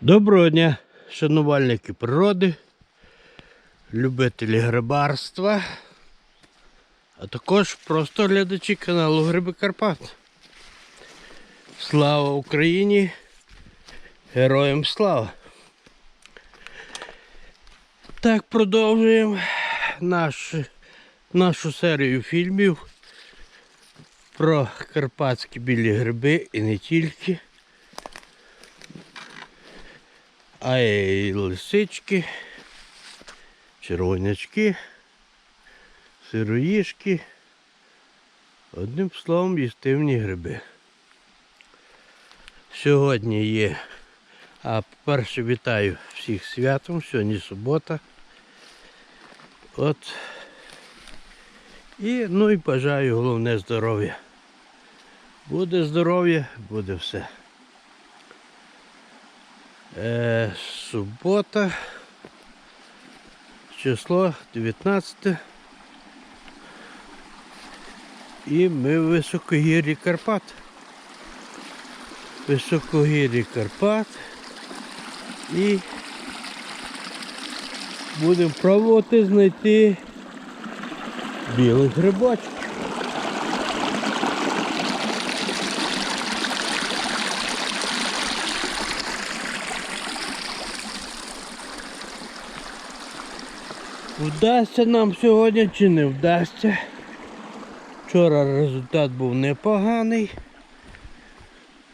Доброго дня, шанувальники природи, любителі грибарства, а також просто глядачі каналу Гриби Карпат. Слава Україні! Героям слава! Так, продовжуємо наш, нашу серію фільмів про карпатські білі гриби і не тільки. А й лисички, червонячки, сироїшки. Одним словом, їстивні гриби. Сьогодні є, а по-перше, вітаю всіх святом, сьогодні субота. От. І, ну і бажаю головне здоров'я. Буде здоров'я, буде все. Е, субота, число 19. І ми в високогір'ї Карпат. Високогір'ї Карпат. І будемо пробувати знайти білих грибочків. Вдасться нам сьогодні чи не вдасться. Вчора результат був непоганий.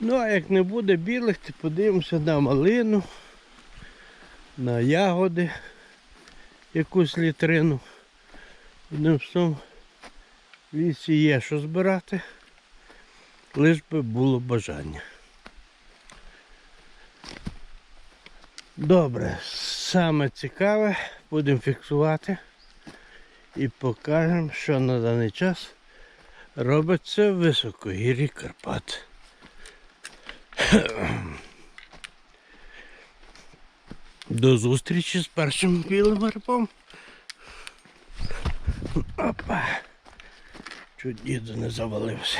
Ну а як не буде білих, то подивимося на малину, на ягоди, якусь літрину. Одним словом, в лісі є що збирати, лиш би було бажання. Добре, саме цікаве будемо фіксувати і покажемо, що на даний час робиться в високогір'ї Карпат. До зустрічі з першим білим грибом. Опа. Чуть діду не завалився.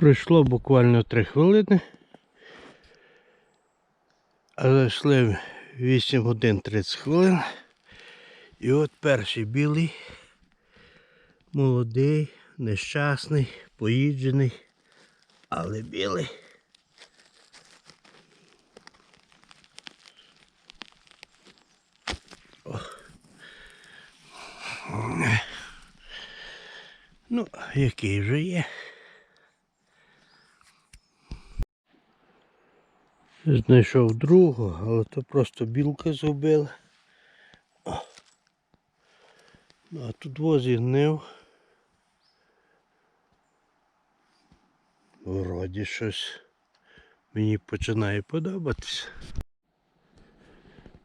Пройшло буквально 3 хвилини. А зайшли 8 годин 30 хвилин. І от перший білий, молодий, нещасний, поїджений, але білий. Ну, який вже є. Знайшов другого, але то просто білка згубила. Ну, а тут возігнив. Вроді щось мені починає подобатися.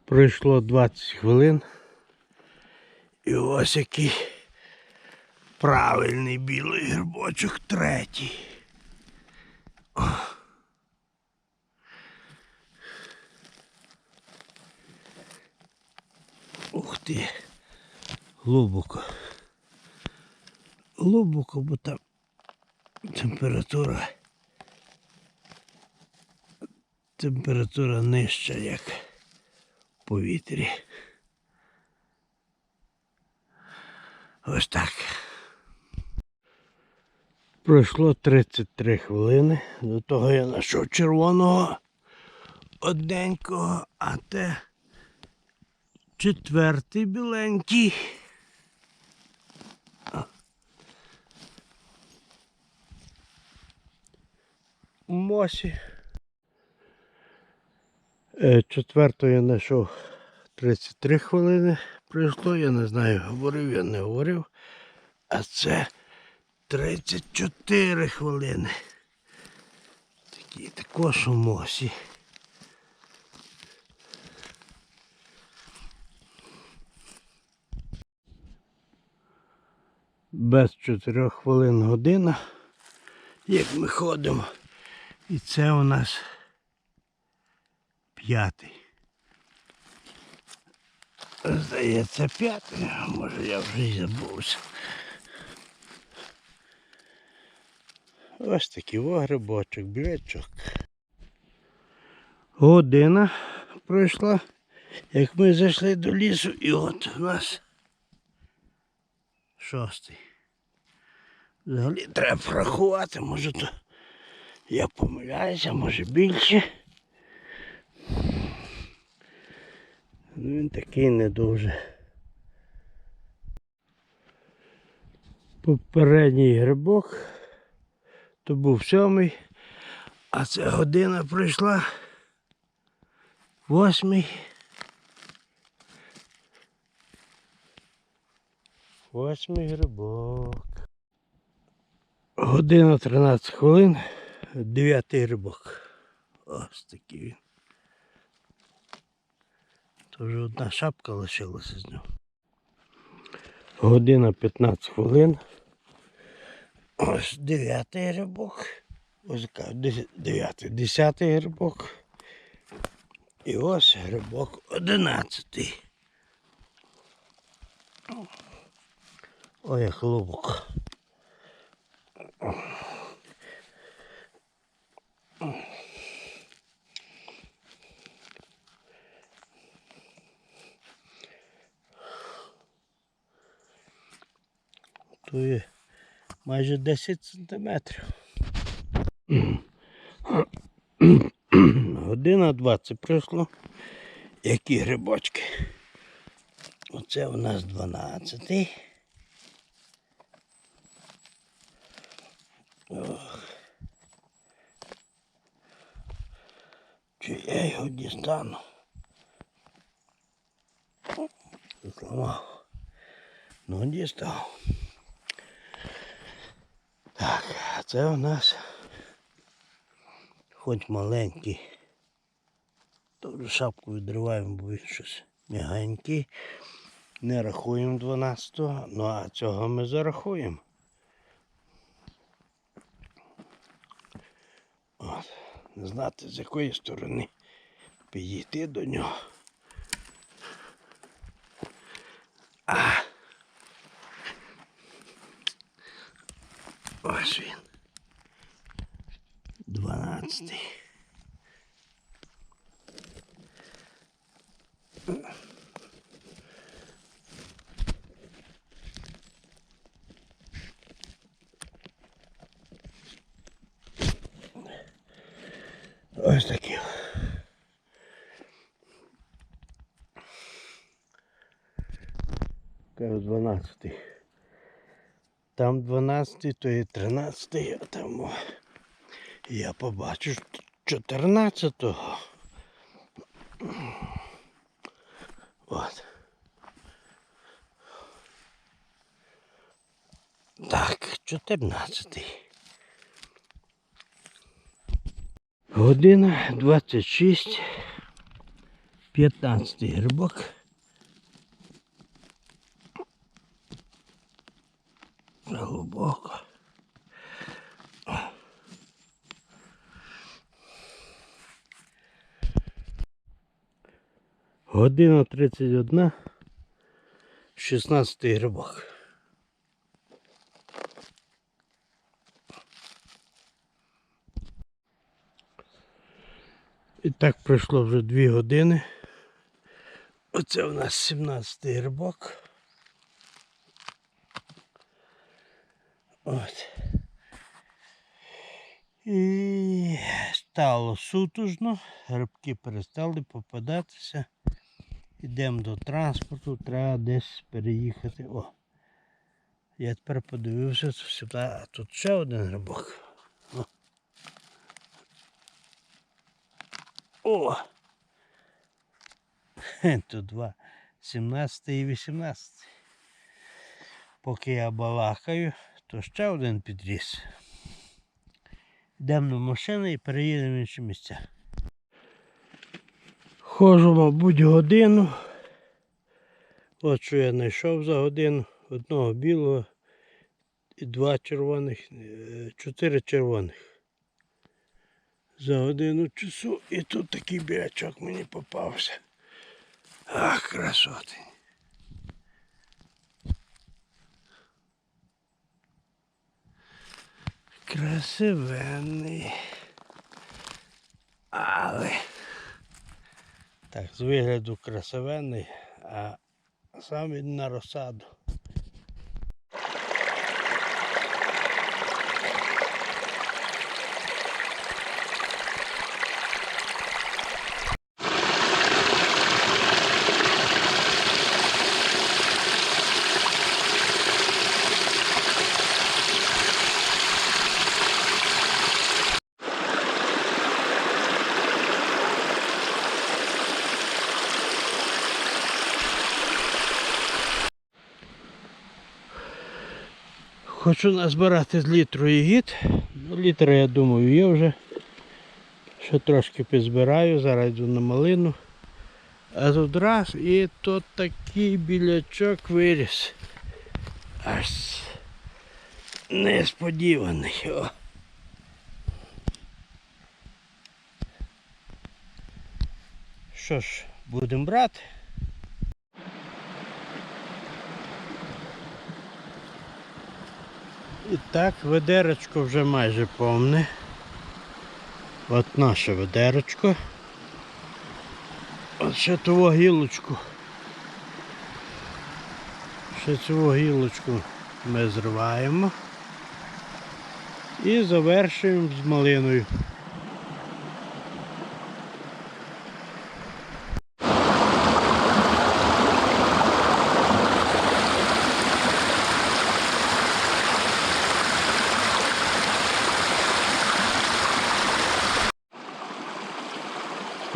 Пройшло 20 хвилин. І ось який правильний білий грибочок третій. Ух ти. Глибоко. Глибоко, бо там температура. Температура нижча, як в повітрі. Ось так. Пройшло 33 хвилини. До того я знайшов червоного одненького, а те четвертий біленький. Мосі. Е, Четвертого я знайшов 33 хвилини пройшло, я не знаю, говорив я не говорив. А це 34 хвилини. Такі також у мосі. Без 4 хвилин година. Як ми ходимо І це у нас п'ятий. Здається, п'ятий, а може я вже й забувся. Ось такий грибочок, білячок. Година пройшла, як ми зайшли до лісу, і от у нас шостий. Взагалі треба порахувати, може то я помиляюся, може більше. Ну він такий не дуже. Попередній грибок то був сьомий, а це година пройшла. Восьмий. Восьмий грибок. Година 13 хвилин. Дев'ятий грибок. Ось такий він. То вже одна шапка лишилася з нього. Година 15 хвилин. Ось дев'ятий грибок. Ось дев'ятий, десятий грибок. І ось грибок одинадцятий. Ой, глибоко. То є майже 10 сантиметрів. Година 20 пройшло. Які грибочки. Оце у нас 12. Ох. Чи я його дістану? Зламав. Ну, дістав. Так, а це у нас хоч маленький. Тоже шапку відриваємо, бо він щось м'ягенький. Не рахуємо 12-го, ну а цього ми зарахуємо. От. Не знати з якої сторони підійти до нього. А. Ось він. Дванадцятий. Ось такі. Кажу, 12. Там 12, то і 13, а там я побачу 14-го. От. Так, 14. Година 26. 15 грибок. Глибоко. Година 31. 16 грибок. І так пройшло вже 2 години. Оце у нас 17 грибок. От. І стало сутужно, грибки перестали попадатися. Йдемо до транспорту, треба десь переїхати. О! Я тепер подивився сюди, а тут ще один грибок. О! О! Тут два. 17 і 18. Поки я балакаю, то ще один підріс. Йдемо на машину і переїдемо в інші місця. Ходжу, мабуть, годину. От що я знайшов за годину. Одного білого і два червоних, е, чотири червоних. за годину часу і тут такий бірячок мені попався. Ах, красоти. Красивенний. Але так, з вигляду красивенний, а сам він на розсаду. Хочу назбирати з літру ягід. Ну, літр, я думаю, є вже. Ще трошки підзбираю, зараз йду на малину. А тут раз і тут такий білячок виріс. Аж несподіваний. О. Що ж, будемо брати. І так, ведерочко вже майже повне. От наше ведерочко. От ще ту гілочку. Ще цю гілочку ми зриваємо. І завершуємо з малиною.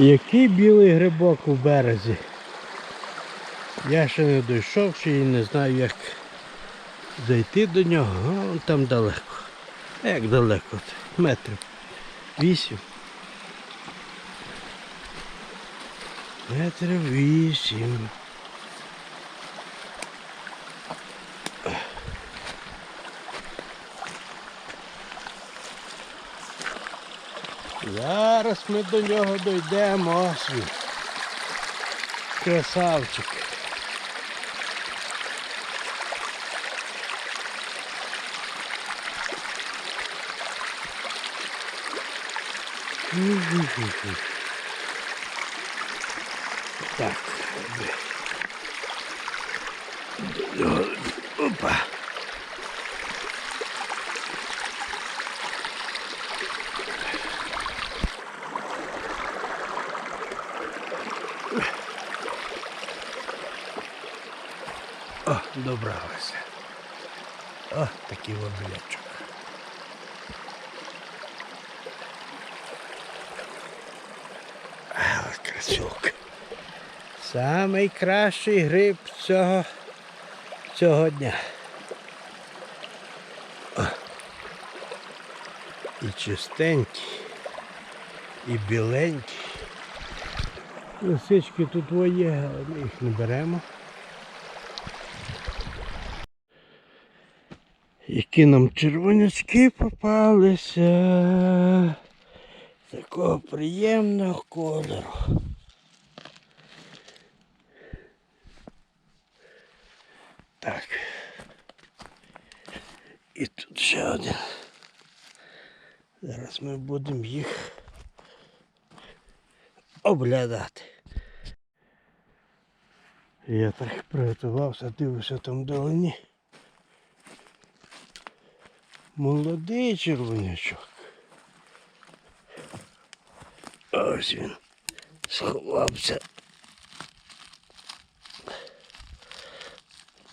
Який білий грибок у березі. Я ще не дійшов, ще і не знаю як зайти до нього. О, там далеко. Як далеко? Метрів. Вісім. Метрів вісім. Зараз ми до нього дійдемо. Ось він. Красавчик. Так. Опа. О, добралися. О, такий воблячок. Красюк. Самий кращий гриб цього, цього дня. О. І чистенький, і біленький. Лисички тут є, але ми їх не беремо. Які нам червонячки попалися. Такого приємного кольору. Так. І тут ще один. Зараз ми будемо їх оглядати. Я так приготувався, дивлюся там вдалині. Молодий червонячок. Ось він сховався.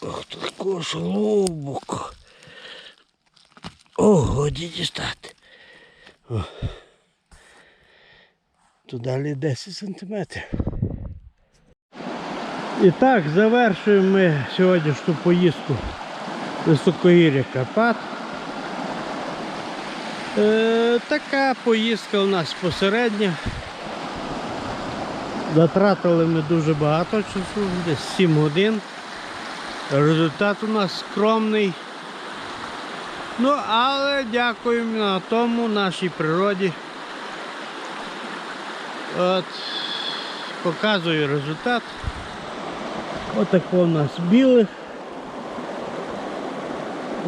Ох, такого ж глибоко. О, годі дістати. Тут далі 10 сантиметрів. І так, завершуємо ми сьогоднішню поїздку високогір'я Карпат. Е, така поїздка у нас посередня. Затратили ми дуже багато часу, десь 7 годин. Результат у нас скромний. Ну, але дякуємо на тому нашій природі, От, показую результат. Отако у нас білих.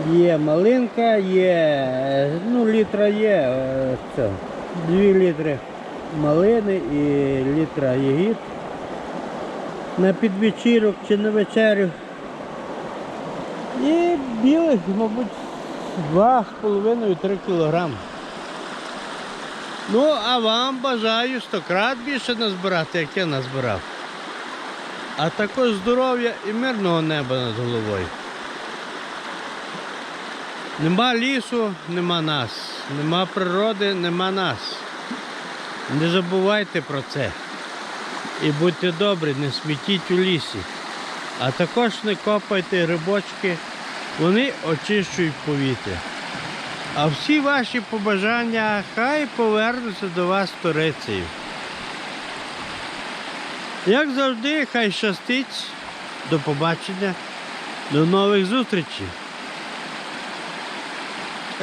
Є малинка, є, ну літра є, е, це, 2 літри малини і літра ягід. На підвечірок чи на вечерю. І білих, мабуть, 2,5-3 кілограми. Ну, а вам бажаю 100 крат більше назбирати, як я назбирав. А також здоров'я і мирного неба над головою. Нема лісу, нема нас. Нема природи, нема нас. Не забувайте про це. І будьте добрі, не смітіть у лісі. А також не копайте грибочки, вони очищують повітря. А всі ваші побажання хай повернуться до вас сторицею. Як завжди, хай щастить. До побачення, до нових зустрічей.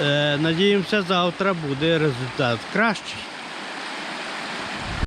Е, надіємося, завтра буде результат кращий.